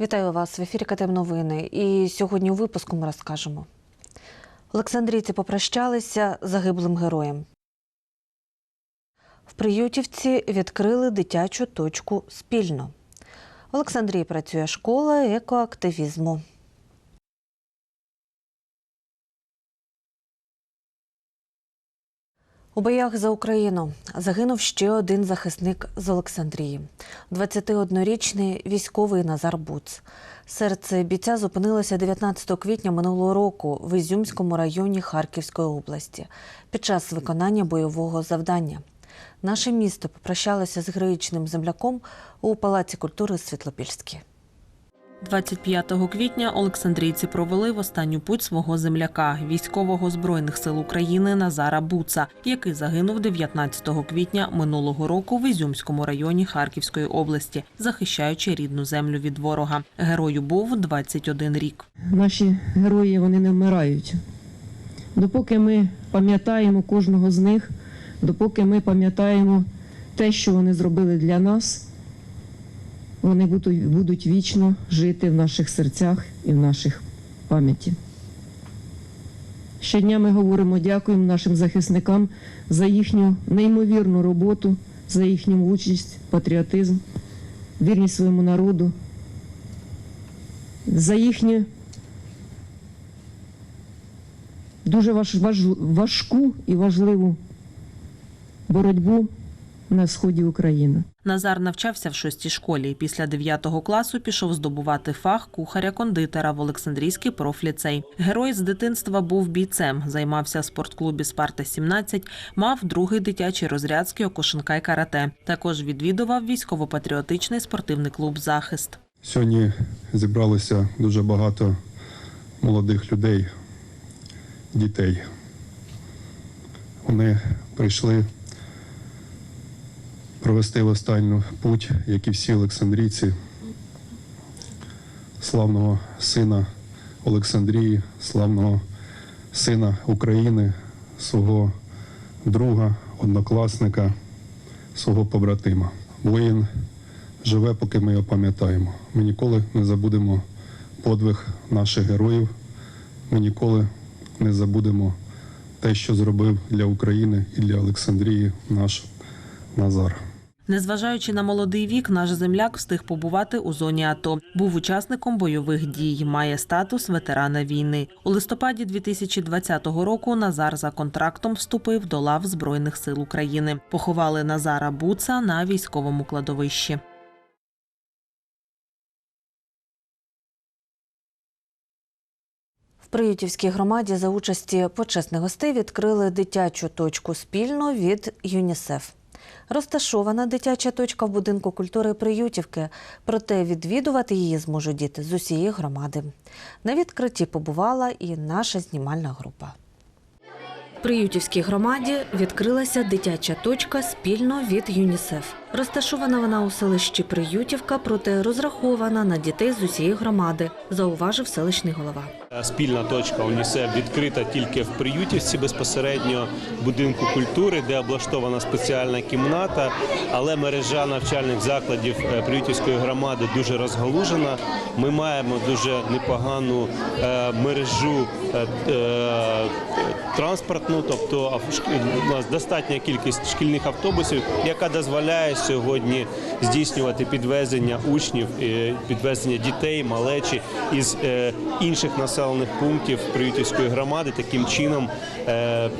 Вітаю вас в ефірі КТМ Новини. І сьогодні у випуску ми розкажемо. Олександрійці попрощалися загиблим героєм. В Приютівці відкрили дитячу точку спільно. В Олександрії працює школа екоактивізму. У боях за Україну загинув ще один захисник з Олександрії 21-річний військовий Назар Буц. Серце бійця зупинилося 19 квітня минулого року в Ізюмському районі Харківської області під час виконання бойового завдання. Наше місто попрощалося з героїчним земляком у Палаці культури Світлопільській. 25 квітня Олександрійці провели в останню путь свого земляка, військового збройних сил України Назара Буца, який загинув 19 квітня минулого року в Ізюмському районі Харківської області, захищаючи рідну землю від ворога. Герою був 21 рік. Наші герої вони не вмирають. Допоки ми пам'ятаємо кожного з них, допоки ми пам'ятаємо те, що вони зробили для нас, вони будуть, вічно жити в наших серцях і в наших пам'яті. Щодня ми говоримо дякуємо нашим захисникам за їхню неймовірну роботу, за їхню участь, патріотизм, вірність своєму народу, за їхнє дуже важ, важ, важку і важливу боротьбу на сході України. Назар навчався в шостій школі. Після 9 класу пішов здобувати фах кухаря-кондитера в Олександрійський профліцей. Герой з дитинства був бійцем, займався в спортклубі Спарта 17 мав другий дитячий розряд з кіокушинка й карате. Також відвідував військово-патріотичний спортивний клуб Захист. Сьогодні зібралося дуже багато молодих людей, дітей. Вони прийшли провести в останню путь, як і всі олександрійці, славного сина Олександрії, славного сина України, свого друга, однокласника, свого побратима. Воїн живе, поки ми його пам'ятаємо. Ми ніколи не забудемо подвиг наших героїв. Ми ніколи не забудемо те, що зробив для України і для Олександрії наш Назар. Незважаючи на молодий вік, наш земляк встиг побувати у зоні АТО. Був учасником бойових дій, має статус ветерана війни. У листопаді 2020 року Назар за контрактом вступив до лав Збройних сил України. Поховали Назара Буца на військовому кладовищі. В Приютівській громаді за участі почесних гостей відкрили дитячу точку спільно від ЮНІСЕФ. Розташована дитяча точка в будинку культури Приютівки, проте відвідувати її зможуть діти з усієї громади. На відкритті побувала і наша знімальна група. В Приютівській громаді відкрилася дитяча точка спільно від ЮНІСЕФ. Розташована вона у селищі Приютівка, проте розрахована на дітей з усієї громади, зауважив селищний голова. Спільна точка УНІСЕФ відкрита тільки в Приютівці безпосередньо будинку культури, де облаштована спеціальна кімната, але мережа навчальних закладів е, Приютівської громади дуже розгалужена. Ми маємо дуже непогану е, мережу е, е, транспортну, тобто у достатня кількість шкільних автобусів, яка дозволяє сьогодні здійснювати підвезення учнів, е, підвезення дітей, малечі із е, інших населених пунктів Приютівської громади. Таким чином е,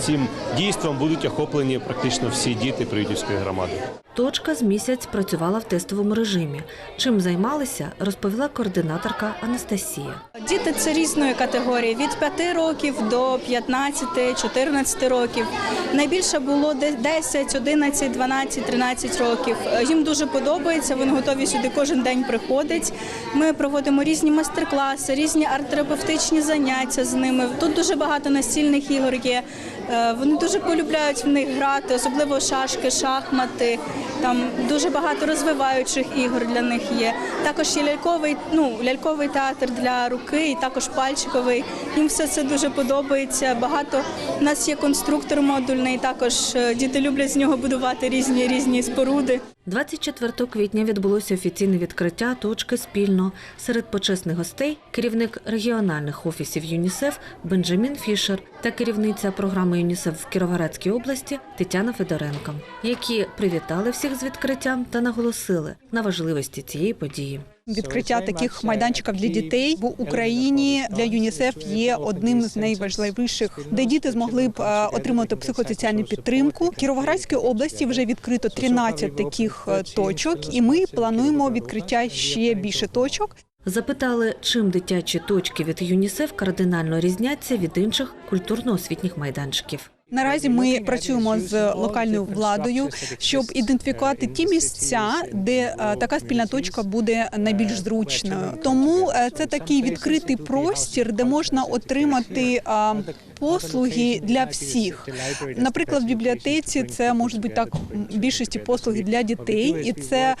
цим дійством будуть охоплені практично всі діти Приютівської громади. Точка з місяць працювала в тестовому режимі. Чим займалися, розповіла координаторка Анастасія. Діти це різної категорії від 5 років до 15, 14 років. Найбільше було де- 10, 11, 12, 13 років. Їм дуже подобається. Вони готові сюди кожен день приходять. Ми проводимо різні майстер-класи, різні арт-терапевтичні заняття з ними. Тут дуже багато настільних ігор є. Е, Вони дуже полюбляють в них грати, особливо шашки, шахмати. Там дуже багато розвиваючих ігор для них є. Також є ляльковий, ну ляльковий театр для руки, і також пальчиковий. Їм все це дуже подобається. Багато у нас є конструктор модульний. Також е, діти люблять з нього будувати різні різні споруди. 24 квітня відбулося офіційне відкриття точки спільно серед почесних гостей керівник регіональних офісів ЮНІСЕФ Бенджамін Фішер та керівниця програми ЮНІСЕФ в Кіровоградській області Тетяна Федоренко, які привітали всіх з відкриттям та наголосили на важливості цієї події. Відкриття таких майданчиків для дітей в Україні для ЮНІСЕФ є одним з найважливіших, де діти змогли б отримати психосоціальну підтримку. В Кіровоградській області вже відкрито 13 таких е, точок, і ми плануємо відкриття ще більше точок. Запитали, чим дитячі точки від ЮНІСЕФ кардинально різняться від інших культурно-освітніх майданчиків. Наразі ми працюємо з локальною владою, щоб ідентифікувати ті місця, де е, така спільна точка буде найбільш зручною. Тому е, це такий відкритий простір, де можна отримати е, послуги для всіх. Наприклад, в бібліотеці це можуть бути так більшості послуги для дітей, і це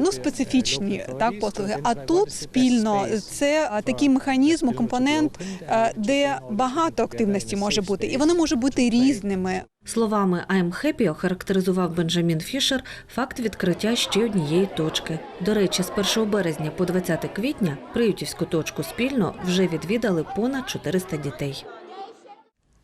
ну специфічні так послуги. А тут спільно це такий механізм, компонент, де багато активності може бути, і вони можуть бути різними. Словами «I'm happy» охарактеризував Бенджамін Фішер факт відкриття ще однієї точки. До речі, з 1 березня по 20 квітня приютівську точку спільно вже відвідали понад 400 дітей.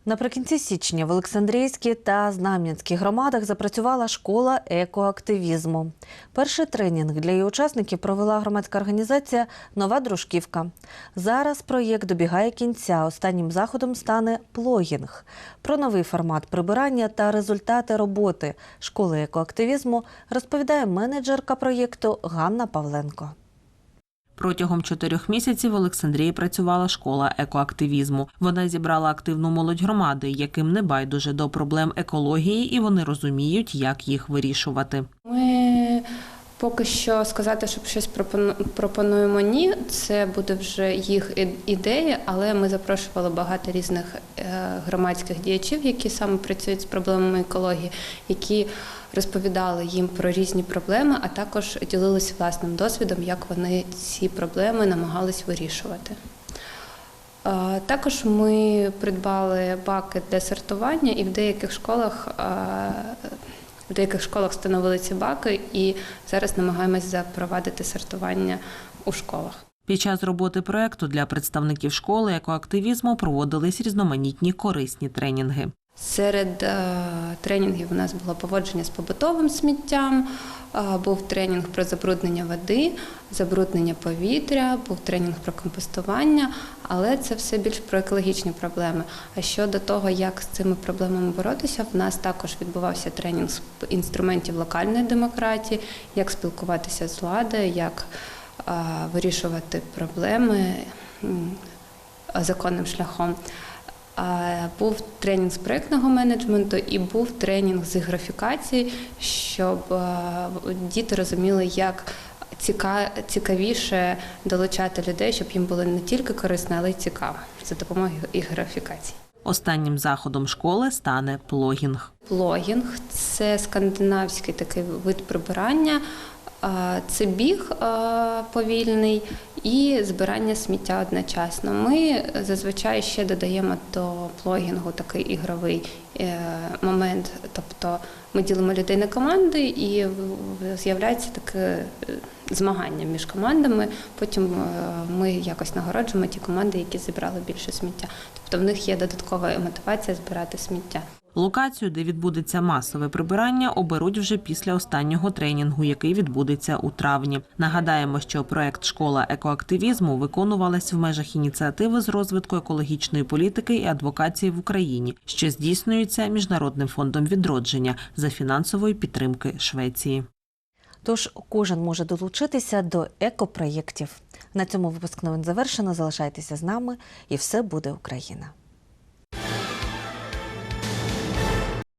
Наприкінці січня в Олександрійській та Знам'янській громадах запрацювала школа екоактивізму. Перший тренінг для її учасників провела громадська організація Нова дружківка. Зараз проєкт добігає кінця. Останнім заходом стане плогінг. Про новий формат прибирання та результати роботи школи екоактивізму розповідає менеджерка проєкту Ганна Павленко. Протягом чотирьох місяців в Олександрії працювала школа екоактивізму. Вона зібрала активну молодь громади, яким не байдуже до проблем екології, і вони розуміють, як їх вирішувати. Ми поки що сказати, щоб щось пропону- пропонуємо ні. Це буде вже їх ідея, але ми запрошували багато різних е, громадських діячів, які саме працюють з проблемами екології, які розповідали їм про різні проблеми, а також ділилися власним досвідом, як вони ці проблеми намагались вирішувати. Також ми придбали баки для сортування, і в деяких школах в деяких школах встановили ці баки, і зараз намагаємось запровадити сортування у школах. Під час роботи проекту для представників школи екоактивізму проводились різноманітні корисні тренінги. Серед е, тренінгів у нас було поводження з побутовим сміттям, е, був тренінг про забруднення води, забруднення повітря, був тренінг про компостування, але це все більш про екологічні проблеми. А щодо того, як з цими проблемами боротися, в нас також відбувався тренінг з інструментів локальної демократії, як спілкуватися з владою, як е, вирішувати проблеми законним шляхом. Був тренінг з проєктного менеджменту і був тренінг з графікації, щоб е, діти розуміли, як цікавіше долучати людей, щоб їм було не тільки корисно, але й цікаво за допомогою і графікації. Останнім заходом школи стане плогінг. Плогінг це скандинавський такий вид прибирання. Це біг повільний і збирання сміття одночасно. Ми зазвичай ще додаємо до плогінгу такий ігровий е, момент. Тобто ми ділимо людей на команди і з'являється таке е, змагання між командами. Потім е, ми якось нагороджуємо ті команди, які зібрали більше сміття. Тобто в них є додаткова мотивація збирати сміття. Локацію, де відбудеться масове прибирання, оберуть вже після останнього тренінгу, який відбудеться у травні. Нагадаємо, що проект Школа екоактивізму виконувалась в межах ініціативи з розвитку екологічної політики і адвокації в Україні, що здійснюється міжнародним фондом відродження за фінансової підтримки Швеції. Тож кожен може долучитися до екопроєктів. На цьому випуск новин завершено. Залишайтеся з нами, і все буде Україна.